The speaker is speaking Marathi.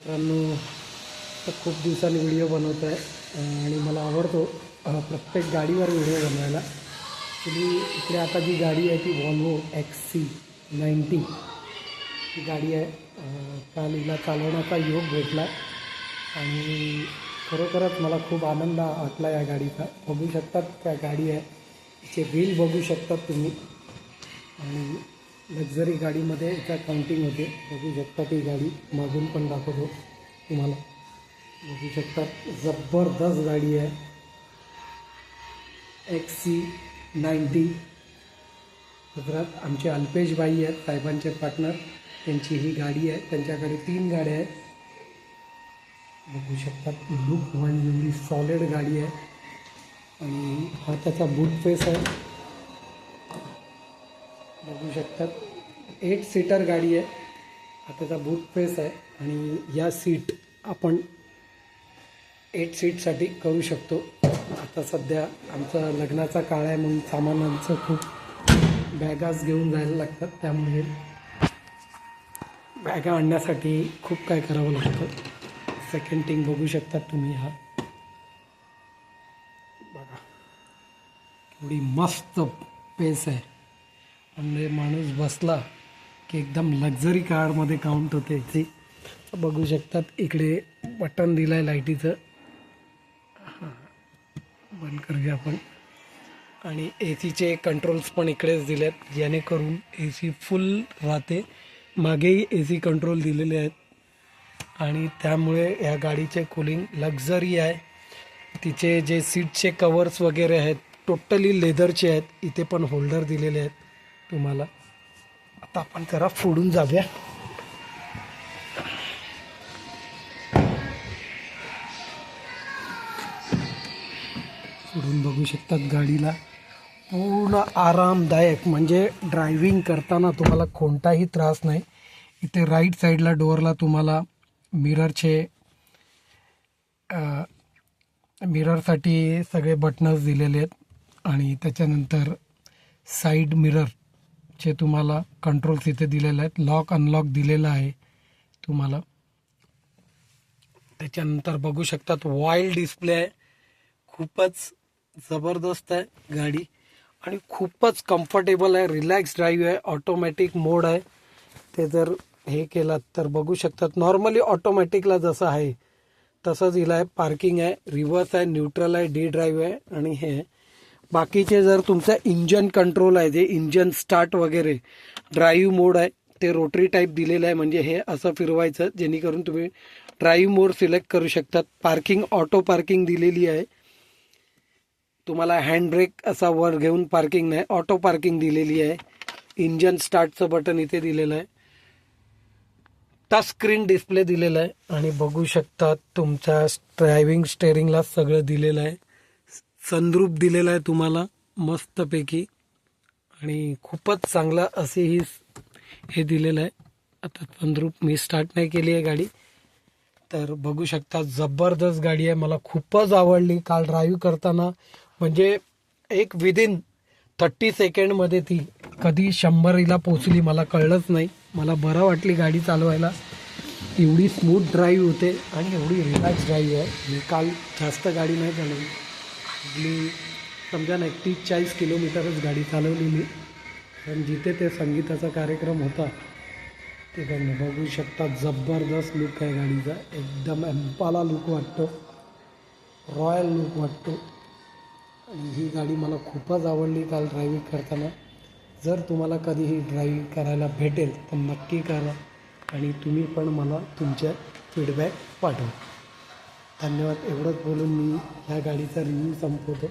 मित्रांनो खूप दिवसांनी व्हिडिओ बनवत आहे आणि मला आवडतो प्रत्येक गाडीवर व्हिडिओ बनवायला. ॲक्च्युली इकडे आता जी गाडी आहे ती वॉल्वो एक्स सी नाईन्टी. ही गाडी आहे काल हिला चालवण्याचा योग भेटला आणि खरोखरच मला खूप आनंद वाटला या गाडीचा. बघू शकतात त्या गाडी आहे तिचे बिल बघू शकतात तुम्ही. लक्झरी गाडीमध्ये एका काउंटिंग होते. बघू शकता ती गाडी. मागून पण दाखवतो तुम्हाला. बघू शकतात जबरदस्त गाडी आहे. एक्स सी नाईन्टी गुजरात आमचे अल्पेश बाई आहेत साहेबांचे पार्टनर त्यांची ही गाडी आहे. त्यांच्याकडे तीन गाड्या आहेत. बघू शकतात लुक वन एवढी सॉलिड गाडी आहे. आणि हा त्याचा बूट फेस आहे. बघू शकतात एट सीटर गाडी आहे. हा त्याचा बूट फेस आहे. आणि या सीट आपण एट सीटसाठी करू शकतो. आता सध्या आमचा लग्नाचा काळ आहे म्हणून सामानांचं खूप बॅगाच घेऊन जायला लागतात. त्यामुळे बॅगा आणण्यासाठी खूप काय करावं लागतं. सेकंड थिंग बघू शकतात तुम्ही हा. बघा. एवढी मस्त पेस आहे. म्हणजे माणूस बसला की एकदम लक्झरी कारमध्ये काउंट होते. ती बघू शकतात इकडे बटन दिलं आहे लाईटीचं हां बंद करूया आपण. आणि ए सीचे कंट्रोल्स पण इकडेच दिले आहेत जेणेकरून ए सी फुल राहते. मागेही ए सी कंट्रोल दिलेले आहेत. आणि त्यामुळे या गाडीचे कूलिंग लक्झरी आहे. तिचे जे सीटचे कवर्स वगैरे आहेत टोटली लेदरचे आहेत. इथे पण होल्डर दिलेले आहेत. तुम्हाला. आता आपण जरा फोडून जाऊया. फोडून बघू शकतात गाडीला. पूर्ण आरामदायक म्हणजे ड्रायव्हिंग करताना तुम्हाला कोणताही त्रास नाही. इथे राईट साईडला डोअरला तुम्हाला मिररचे मिररसाठी सगळे बटनर्स दिलेले आहेत. आणि त्याच्यानंतर साईड मिरर चे तुम्हाला कंट्रोल्स इथे दिलेले आहेत लॉक अनलॉक दिलेलं आहे तुम्हाला. त्याच्यानंतर बघू शकतात वाईल्ड डिस्प्ले आहे. खूपच जबरदस्त आहे गाडी. आणि खूपच कम्फर्टेबल आहे रिलॅक्स ड्राईव्ह आहे ऑटोमॅटिक मोड आहे. ते जर हे केलात तर बघू शकतात नॉर्मली ऑटोमॅटिकला जसं आहे तसंच हिला आहे पार्किंग आहे. रिव्हर्स आहे न्यूट्रल आहे डी ड्राईव्ह आहे. आणि हे आहे. बाकीचे जर तुमचं इंजन कंट्रोल आहे जे इंजन स्टार्ट वगैरे ड्राईव्ह मोड आहे ते रोटरी टाईप दिलेलं आहे म्हणजे हे असं फिरवायचं जेणेकरून तुम्ही ड्राईव्ह मोड सिलेक्ट करू शकतात. पार्किंग ऑटो पार्किंग दिलेली आहे. तुम्हाला हँडब्रेक असा वर घेऊन पार्किंग नाही ऑटो पार्किंग दिलेली आहे. इंजन स्टार्टचं बटन इथे दिलेलं आहे. टच स्क्रीन डिस्प्ले दिलेला आहे. आणि बघू शकता तुमच्या ड्रायव्हिंग स्टेअरिंगला सगळं दिलेलं आहे. सनरूप दिलेला आहे तुम्हाला मस्तपैकी. आणि खूपच चांगला असे ही हे दिलेलं आहे. आता सनरूप मी स्टार्ट नाही केली आहे गाडी. तर बघू शकता जबरदस्त गाडी आहे. मला खूपच आवडली काल ड्राईव्ह करताना. म्हणजे एक विदिन थर्टी सेकंडमध्ये ती कधी शंभरीला पोचली मला कळलंच नाही. मला बरं वाटली गाडी चालवायला. एवढी स्मूथ ड्राईव्ह होते आणि एवढी रिलॅक्स ड्राईव्ह आहे. मी काल जास्त गाडी नाही चालवली. आपली समजा ना एक तीस चाळीस किलोमीटरच गाडी चालवलेली. पण जिथे ते संगीताचा कार्यक्रम होता तिकडनं बघू शकता जबरदस्त लुक आहे गाडीचा. एकदम एम्पाला लुक वाटतो. रॉयल लुक वाटतो. आणि ही गाडी मला खूपच आवडली काल ड्रायव्हिंग करताना. जर तुम्हाला कधीही ड्रायव्हिंग करायला भेटेल तर नक्की करा. आणि तुम्ही पण मला तुमच्या फीडबॅक पाठवा. धन्यवाद. एवढंच बोलून मी ह्या गाडीचा रिव्ह्यू संपवतो.